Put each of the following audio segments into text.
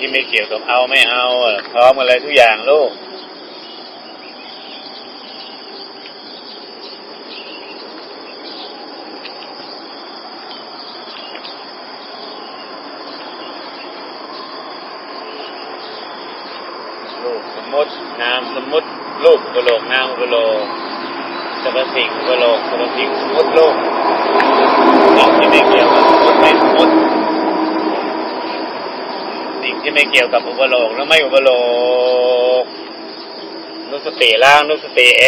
ที่ไม่เกี่ยวกับเอาไม่เอาพร้อมกันเลยทุกอย่างลูกลูกสมมตินามสมมติลูกอุปโหลกนามอุปโหลกสรรพสิ่งอุปโหลกสรรพสิ่งสมมติลูกสิ่งที่ไม่เกี่ยวกับสมมติไม่สมมติสิ่งที่ไม่เกี่ยวกับอุปโลกและไม่อุปโลกนุสติล่างนุสติเอ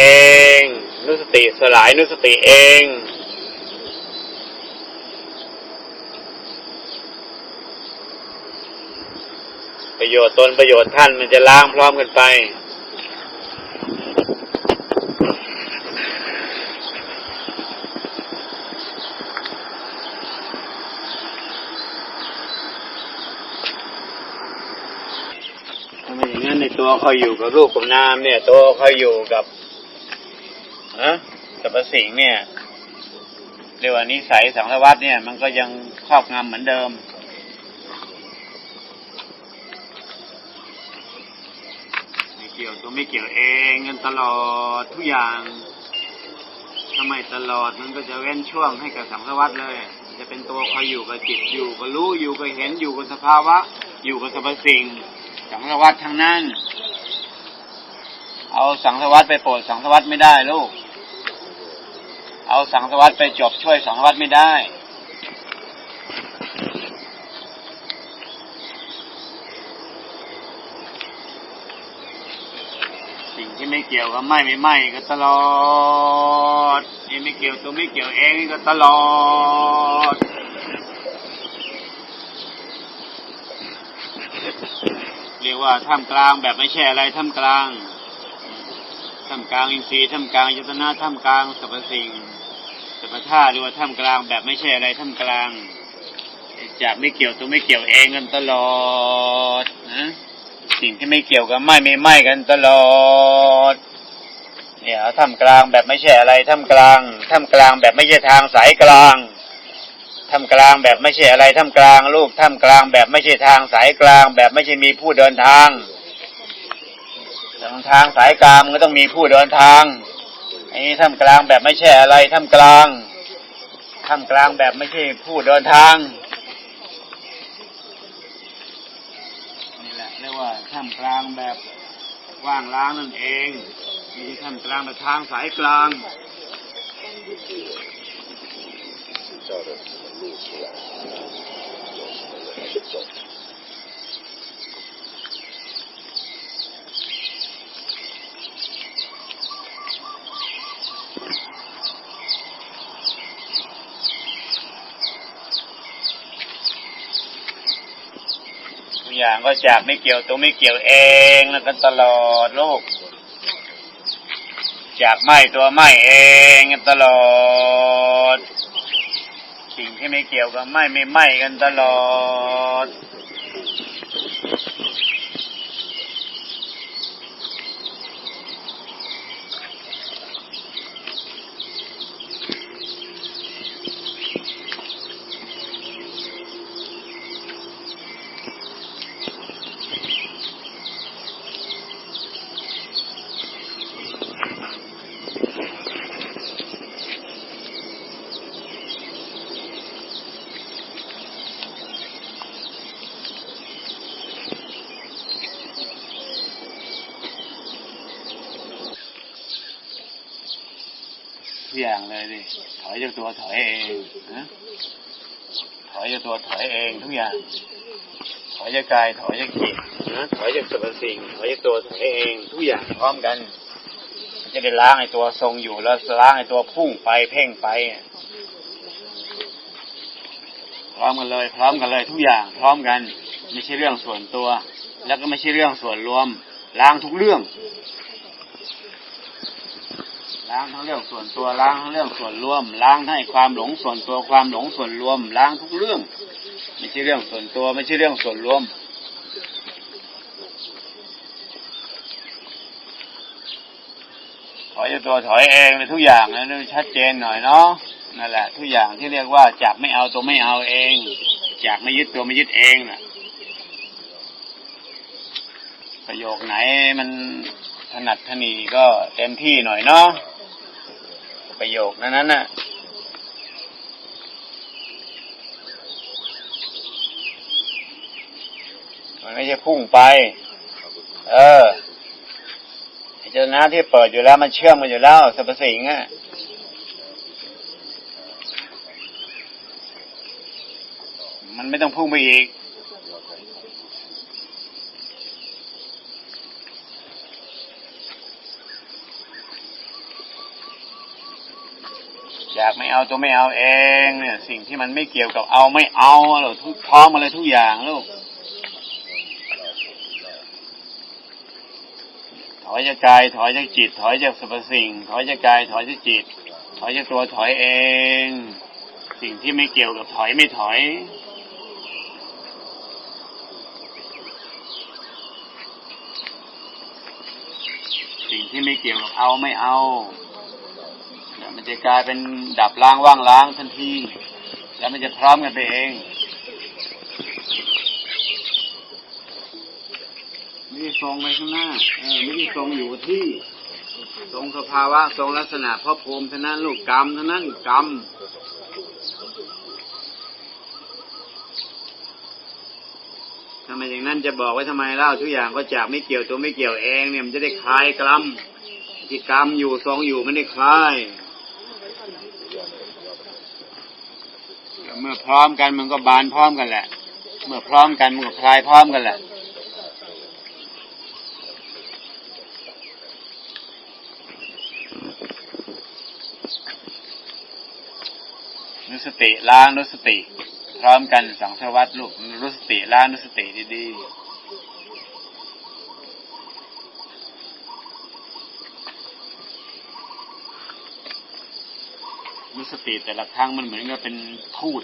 ง นุสติสลายนุสติเองประโยชน์ตนประโยชน์ท่านมันจะล้างพร้อมกันไป ถ้าไม่อย่างนั้นใน ตัวเขาอยู่กับรูปกับนามเนี่ย ตัวเขาอยู่กับนะกับประสิ่งเนี่ยเรียกว่านิสัยสังสารวัตเนี่ย มันก็ยังครอบงำเหมือนเดิม ไม่เกี่ยวตัวไม่เกี่ยวเองกันตลอดทุกอย่างทำไมตลอดมันก็จะเว้นช่วงให้กับสังสารวัตเลย จะเป็นตัวคอยอยู่กับจิตอยู่กับรู้อยู่กับเห็นอยู่กับสภาวะ อยู่กับสรรพสิ่งสังสารวัตทั้งนั้น เอาสังสวัตไปโปรดสังสวัตไม่ได้ลูก เอาสังสวัตไปจบช่วยสังสวัตไม่ได้สิ่งที่ไม่เกี่ยวกับไม่ไม่ไม่ก็ตลอดที่ไม่เกี่ยวตัวไม่เกี่ยวเองก็ตลอดเรียกว่าท่ามกลางแบบไม่ใช่อะไรท่ามกลาง ท่ามกลางอินทรีย์ท่ามกลางยตนาท่ามกลางสรรพสิ่งสรรพธาตุหรือว่าท่ามกลางแบบไม่ใช่อะไรท่ามกลางจะไม่เกี่ยวตัวไม่เกี่ยวเองกันตลอดนะสิ่งที่ไม่เกี่ยวกับไม่ไม่ไม่กันตลอด เนี่ยท่ามกลางแบบไม่ใช่อะไรท่ามกลางท่ามกลางแบบไม่ใช่ทางสายกลางท่ามกลางแบบไม่ใช่อะไรท่ามกลางลูกท่ามกลางแบบไม่ใช่ทางสายกลาง แบบไม่ใช่มีผู้เดินทาง ทางทางสายกลางมันก็ต้องมีผู้เดินทางอ้นี่ท่ามกลางแบบไม่ใช่อะไรท่ามกลางท่ามกลางแบบไม่ใช่ผู้เดินทางนี่แหละเรียกว่าท่ามกลางแบบว่างล้างนั่นเองมีท่ามกลางแบบทางสายกลางทุก อย่างก็จากไม่เกี่ยวตัวไม่เกี่ยวเองแล้วกันตลอดโลก จากไม่ตัวไม่เองกันตลอด สิ่งที่ไม่เกี่ยวกับไม่ไม่ไม่กันตลอด ทุก อย่างเลยดิถอยจากตัวถอยเองนะถอยจากตัวถอยเองทุกอย่าง ถอยจากกายถอยจากจิตนะถอยจากสรรพสิ่งถอยจากตัวถอยเองทุกอย่างพร้อมกันมันจะได้ล้างไอ้ตัวทรงอยู่แล้วล้างไอ้ตัวพุ่งไปเพ่งไปพร้อมกันเลย พร้อมกันเลยทุกอย่าง พร้อมกัน ไม่ใช่เรื่องส่วนตัว แล้วก็ไม่ใช่เรื่องส่วนรวมล้างทุกเรื่อง ล้างทั้งเรื่องส่วนตัวล้างทั้งเรื่องส่วนรวม ล้างให้ความหลงส่วนตัวความหลงส่วนรวม ล้างทุกเรื่อง ไม่ใช่เรื่องส่วนตัวไม่ใช่เรื่องส่วนรวมถอยตัวถอยเองเลยทุกอย่างนะดูชัดเจนหน่อยเนาะนั่นแหละ ทุกอย่างที่เรียกว่าจากไม่เอาตัวไม่เอาเองจากไม่ยึดตัวไม่ยึดเองน่ะ ประโยคไหนมันถนัดถนีก็เต็มที่หน่อยเนาะ ประโยคนั้นนั้นน่ะมันไม่ใช่พุ่งไป เออพิจารณาที่เปิดอยู่แล้ว มันเชื่อมกันอยู่แล้วสรรพสิ่งอะมันไม่ต้องพุ่งไปอีก อยากไม่เอาตัวไม่เอาเองเนี่ย สิ่งที่มันไม่เกี่ยวกับเอาไม่เอาหรอกทุกพร้อมมาเลยทุกอย่างลูกถอยจากกายถอยจากจิต ถอยจากสรรพสิ่ง ถอยจากกายถอยจากจิต ถอยจากตัวถอยเอง สิ่งที่ไม่เกี่ยวกับถอยไม่ถอยสิ่งที่ไม่เกี่ยวกับเอาไม่เอา มันจะกลายเป็นดับล้างว่างล้างทันที แล้วมันจะพร้อมกันไปเอง ไม่ได้ทรงไปข้างหน้าเออไม่ได้ทรงอยู่ที่ทรงสภาวะทรงลักษณะพระภูมิเท่านั้นลูกกรรมเท่านั้นกรรมทำไมอย่างนั้นจะบอกไว้ทำไมเล่าทุกอย่างก็จากไม่เกี่ยวตัวไม่เกี่ยวเองเนี่ยมันจะได้คลายกรรมที่กรรมอยู่ทรงอยู่มันได้คลาย เมื่อพร้อมกันมันก็บานพร้อมกันแหละ เมื่อพร้อมกันมันก็คลายพร้อมกันแหละนุสติล้างนุสติ พร้อมกันสังสารวัตรลูกนุสติล้างนุสติดีๆ สติแต่ละครั้งมันเหมือนกับเป็นทูต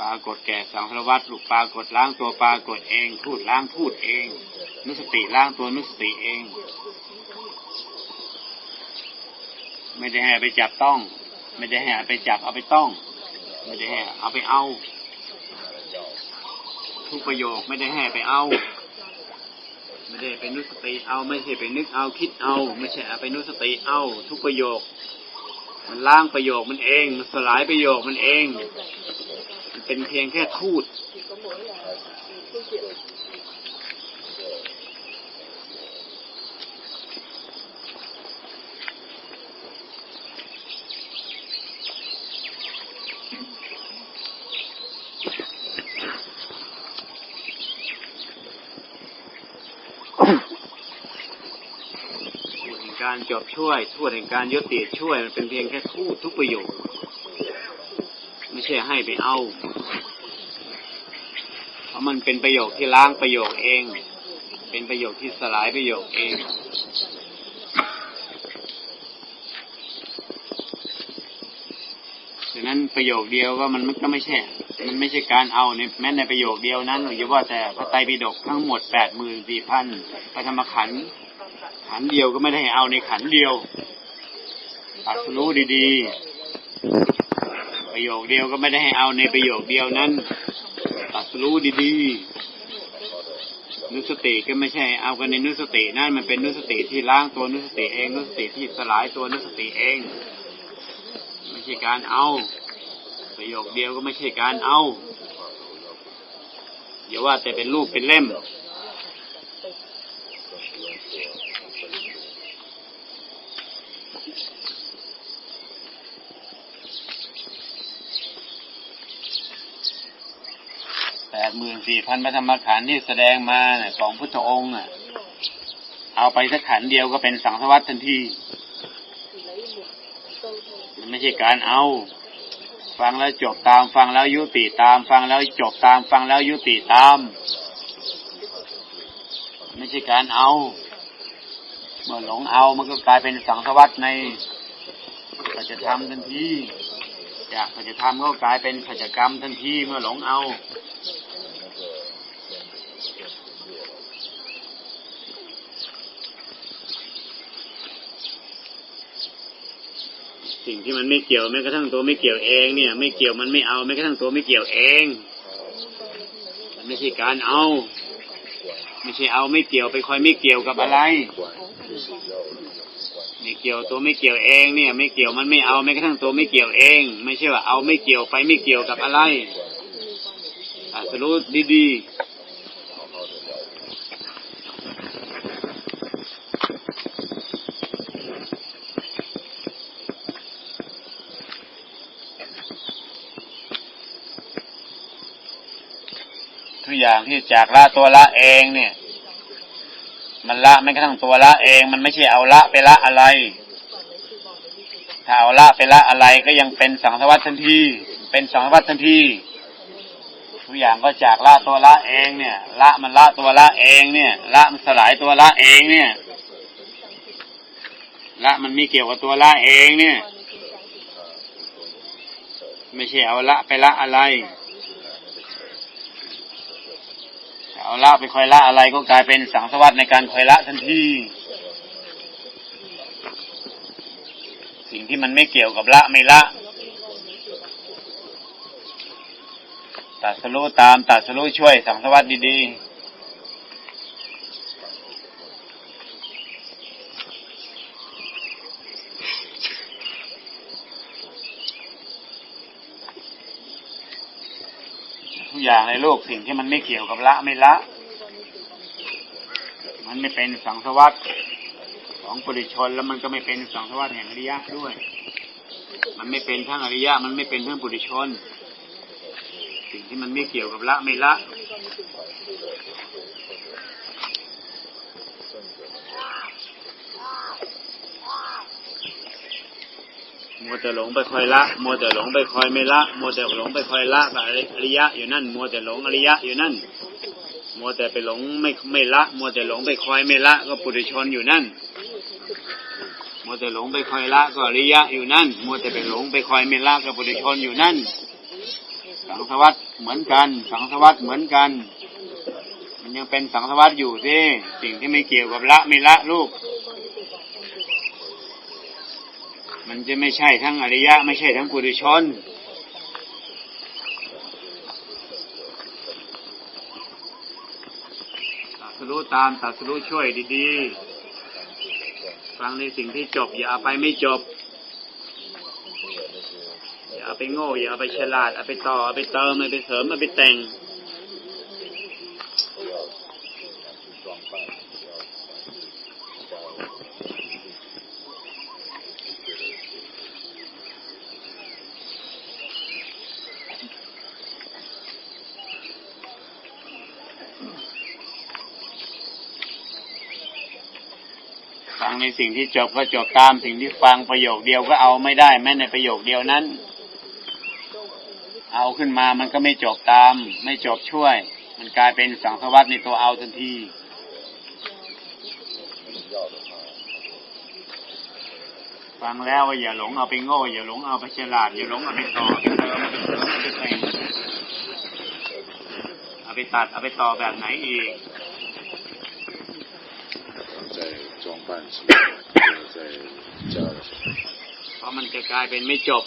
ปรากฏแก่สังสารวัตรลูกปรากฏล้างตัวปรากฏเอง พูดล้างพูดเอง นุสติล้างตัวนุสติเอง ไม่ได้ให้ไปจับต้อง ไม่ได้ให้ไปจับเอาไปต้อง ไม่ได้ให้เอาไปเอา ทุกประโยคไม่ได้ให้ไปเอา ไม่ได้เป็นนุสติเอาไม่ใช่ไปนึกเอาคิดเอา ไม่ใช่เอาไปนุสติเอา ทุกประโยค มันล้างประโยคมันเอง มันสลายประโยคมันเอง มันเป็นเพียงแค่ทูต การจบช่วยทูตแห่งการยุติช่วยมันเป็นเพียงแค่ทูตทุกประโยคไม่ใช่ให้ไปเอา เพราะมันเป็นประโยคที่ล้างประโยคเอง เป็นประโยคที่สลายประโยคเองฉะนั้นประโยคเดียวก็มันก็ไม่ใช่ มันไม่ใช่การเอาในแม้ในประโยคเดียวนั้นอย่าว่าแต่พระไตรปิฎกทั้งหมดแปดหมื่นสี่พันพระธรรมขันธ์ ขันเดียวก็ไม่ได้ให้เอาในขันเดียวตัดรู้ดีๆ ประโยคเดียวก็ไม่ได้ให้เอาในประโยคเดียวนั้นตัดรู้ดีๆ นุสติก็ไม่ใช่เอากันในนุสตินั่นมันเป็นนุสติที่ล้างตัวนุสติเอง นุสติที่สลายตัวนุสติเอง ไม่ใช่การเอา ประโยคเดียวก็ไม่ใช่การเอาอย่าว่าแต่เป็นรูปเป็นเล่ม แปดหมื่น สี่พันพระธรรมขันธ์ที่แสดงมาของพุทธองค์เอาไปสักขันเดียวก็เป็นสังสวัตทันที มันไม่ใช่การเอา ฟังแล้วจบตาม ฟังแล้วยุติตาม ฟังแล้วจบตาม ฟังแล้วยุติตาม ไม่ใช่การเอาเมื่อหลงเอามันก็กลายเป็นสังสวัตในปัจจธรรมทันทีจากปัจจธรรมก็กลายเป็นปัจจกรรมทันทีเมื่อหลงเอา สิ่งที่มันไม่เกี่ยวแม้กระทั่งตัวไม่เกี่ยวเองเนี่ย ไม่เกี่ยวมันไม่เอาแม้กระทั่งตัวไม่เกี่ยวเองมันไม่ใช่การเอา ไม่ใช่เอาไม่เกี่ยวไปคอยไม่เกี่ยวกับอะไรไม่เกี่ยวตัวไม่เกี่ยวเองเนี่ย ไม่เกี่ยวมันไม่เอาแม้กระทั่งตัวไม่เกี่ยวเอง ไม่ใช่ว่าเอาไม่เกี่ยวไปไม่เกี่ยวกับอะไรอาจจะรู้ดีๆ ทุกอย่างที่จากละตัวละเองเนี่ย มันละไม่กระทั่งตัวละเอง มันไม่ใช่เอาละไปละอะไร ถ้าเอาละไปละอะไรก็ยังเป็นสังสวัตทันที เป็นสังสวัตทันทีทุกอย่างก็จากละตัวละเองเนี่ย ละมันละตัวละเองเนี่ย ละมันสลายตัวละเองเนี่ยละมันม่เกี่ยวกับตัวละเองเนี่ย ไม่ใช่เอาละไปละอะไร เอาละไปคอยละอะไรก็กลายเป็นสังสวัสดในการคอยละทันทีสิ่งที่มันไม่เกี่ยวกับละไม่ละตัดสรู้ตามตัดสรู้ช่วยสังสวัสดดีๆ อย่างในโลกสิ่งที่มันไม่เกี่ยวกับละไม่ละ มันไม่เป็นสังสวัสดของปุถิชนแล้วมันก็ไม่เป็นสังสวัสดแห่งอริยะด้วย มันไม่เป็นทั้งอริยะ มันไม่เป็นทั้งปุถิชน สิ่งที่มันไม่เกี่ยวกับละไม่ละ มัวแต่หลงไปคอยละ มัวแต่หลงไปคอยไม่ละ มัวแต่หลงไปคอยละกับอริยะอยู่นั่น มัวแต่หลงอริยะอยู่นั่น มัวแต่ไปหลงไม่ไม่ละ มัวแต่หลงไปคอยไม่ละ ก็ปุถุชนอยู่นั่น มัวแต่หลงไปคอยละก็อริยะอยู่นั่น มัวแต่ไปหลงไปคอยไม่ละก็ปุถุชนอยู่นั่น สังสวัสดเหมือนกัน สังสวัสดเหมือนกัน มันยังเป็นสังสวัสดอยู่สิสิ่งที่ไม่เกี่ยวกับละไม่ละลูก มันจะไม่ใช่ทั้งอริยะ ไม่ใช่ทั้งปุถุชน ตัดสรู้ตามตัดสรู้ช่วยดีๆ ฟังในสิ่งที่จบ อย่าเอาไปไม่จบ อย่าเอาไปโง่ อย่าเอาไปฉลาด เอาไปต่อ เอาไปเติม เอาไปเสริม เอาไปแต่ง สิ่งที่จบก็จบตามสิ่งที่ฟังประโยคเดียวก็เอาไม่ได้แม้ในประโยคเดียวนั้น เอาขึ้นมามันก็ไม่จบตาม ไม่จบช่วย มันกลายเป็นสังสวัสดในตัวเอาทันทีฟังแล้วว่าอย่าหลงเอาไปโง่อย่าหลงเอาไปฉลาดอย่าหลงเอาไปต่อเอาไปเติมเอาไปเสริมเอาไปแต่งเอาไปตัดเอาไปต่อแบบไหนอีก บ้านสมบัติใจเพราะมันจะกลายเป็นไม่จบ